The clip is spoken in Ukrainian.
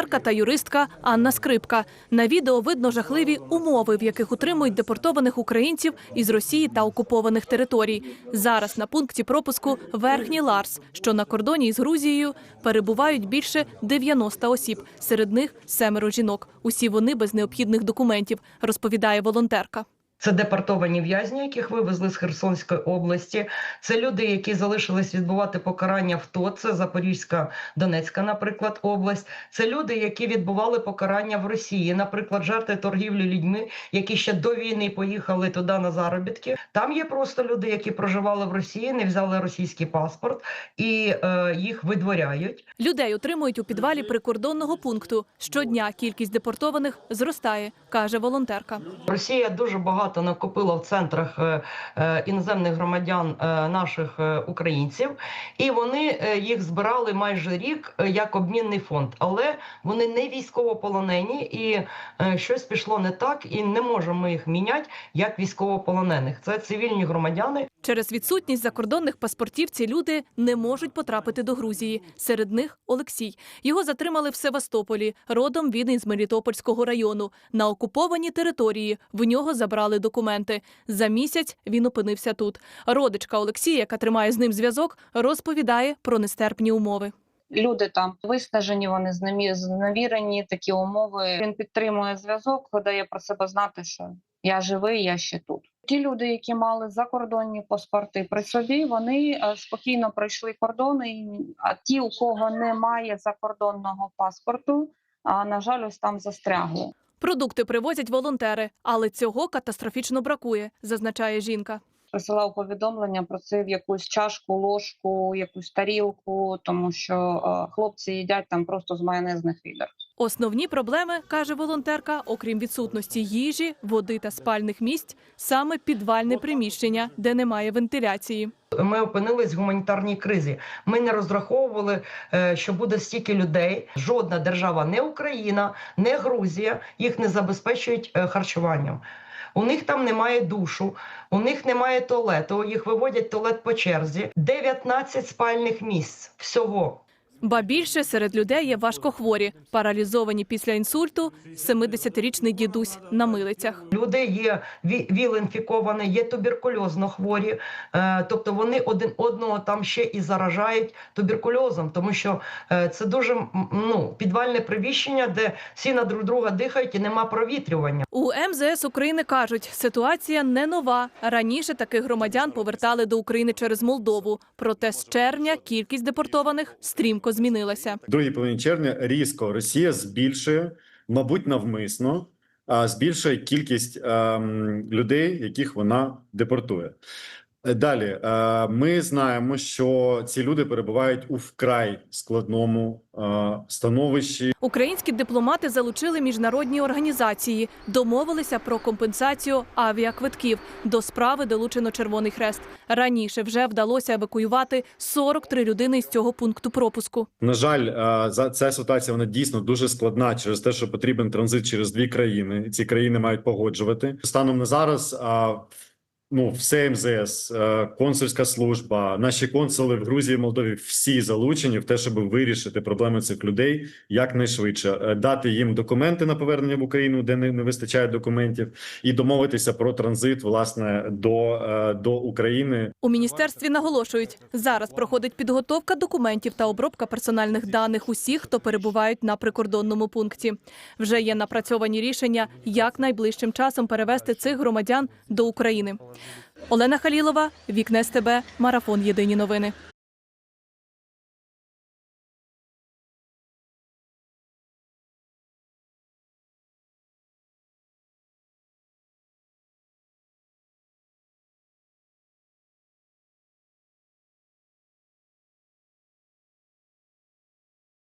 волонтерка та юристка Анна Скрипка. На відео видно жахливі умови, в яких утримують депортованих українців із Росії та окупованих територій. Зараз на пункті пропуску Верхній Ларс, що на кордоні із Грузією, перебувають більше 90 осіб. Серед них семеро жінок. Усі вони без необхідних документів, розповідає волонтерка. Це депортовані в'язні, яких вивезли з Херсонської області. Це люди, які залишились відбувати покарання в ТО, це Запорізька, Донецька, наприклад, область. Це люди, які відбували покарання в Росії, наприклад, жертви торгівлі людьми, які ще до війни поїхали туди на заробітки. Там є просто люди, які проживали в Росії, не взяли російський паспорт і е, їх видворяють. Людей утримують у підвалі прикордонного пункту. Щодня кількість депортованих зростає, каже волонтерка. Росія дуже багато накопила в центрах е, е, іноземних громадян е, наших українців, і вони їх збирали майже рік як обмінний фонд. Але вони не військовополонені, і щось пішло не так, і не можемо їх міняти як військовополонених. Це цивільні громадяни, Через відсутність закордонних паспортів ці люди не можуть потрапити до Грузії. Серед них Олексій. Його затримали в Севастополі. Родом він із Мелітопольського району. На окупованій території в нього забрали документи. За місяць він опинився тут. Родичка Олексія, яка тримає з ним зв'язок, розповідає про нестерпні умови. Люди там виснажені, вони зневірені, такі умови. Він підтримує зв'язок, дає про себе знати, що я живий, я ще тут. Ті люди, які мали закордонні паспорти при собі, вони е, спокійно пройшли кордони. А ті, у кого немає закордонного паспорту, а на жаль, ось там застрягли. Продукти привозять волонтери, але цього катастрофічно бракує, зазначає жінка. Присилав повідомлення, просив якусь чашку, ложку, якусь тарілку, тому що е, хлопці їдять там просто з майонезних відер. Основні проблеми, каже волонтерка, окрім відсутності їжі, води та спальних місць, саме підвальне приміщення, де немає вентиляції. Ми опинились в гуманітарній кризі. Ми не розраховували, е, що буде стільки людей. Жодна держава, не Україна, не Грузія, їх не забезпечують е, харчуванням. У них там немає душу, у них немає туалету. Їх виводять туалет по черзі. 19 спальних місць всього. Ба більше серед людей є важкохворі, паралізовані після інсульту, 70-річний дідусь на милицях. Люди є ві- віл-інфіковані, є туберкульозно хворі, е, тобто вони один одного там ще і заражають туберкульозом, тому що е, це дуже ну, підвальне приміщення, де всі на друг друга дихають і нема провітрювання. У МЗС України кажуть, ситуація не нова. Раніше таких громадян повертали до України через Молдову. Проте з червня кількість депортованих стрімко змінилася. В другій половині червня різко Росія збільшує, мабуть, навмисно, а, збільшує кількість ем, людей, яких вона депортує. Е, Далі е, ми знаємо, що ці люди перебувають у вкрай складному е, становищі. Українські дипломати залучили міжнародні організації, домовилися про компенсацію авіаквитків. До справи долучено Червоний Хрест. Раніше вже вдалося евакуювати 43 людини з цього пункту пропуску. На жаль, за ця ситуація вона дійсно дуже складна через те, що потрібен транзит через дві країни. Ці країни мають погоджувати станом на зараз. Ну, все МЗС, е, консульська служба, наші консули в Грузії, Молдові всі залучені в те, щоб вирішити проблеми цих людей якнайшвидше, Е, дати їм документи на повернення в Україну, де не, не вистачає документів, і домовитися про транзит власне до, е, до України У міністерстві наголошують, зараз проходить підготовка документів та обробка персональних даних усіх, хто перебувають на прикордонному пункті. Вже є напрацьовані рішення, як найближчим часом перевести цих громадян до України. Олена Халілова, Вікне СТБ, Марафон Єдині новини.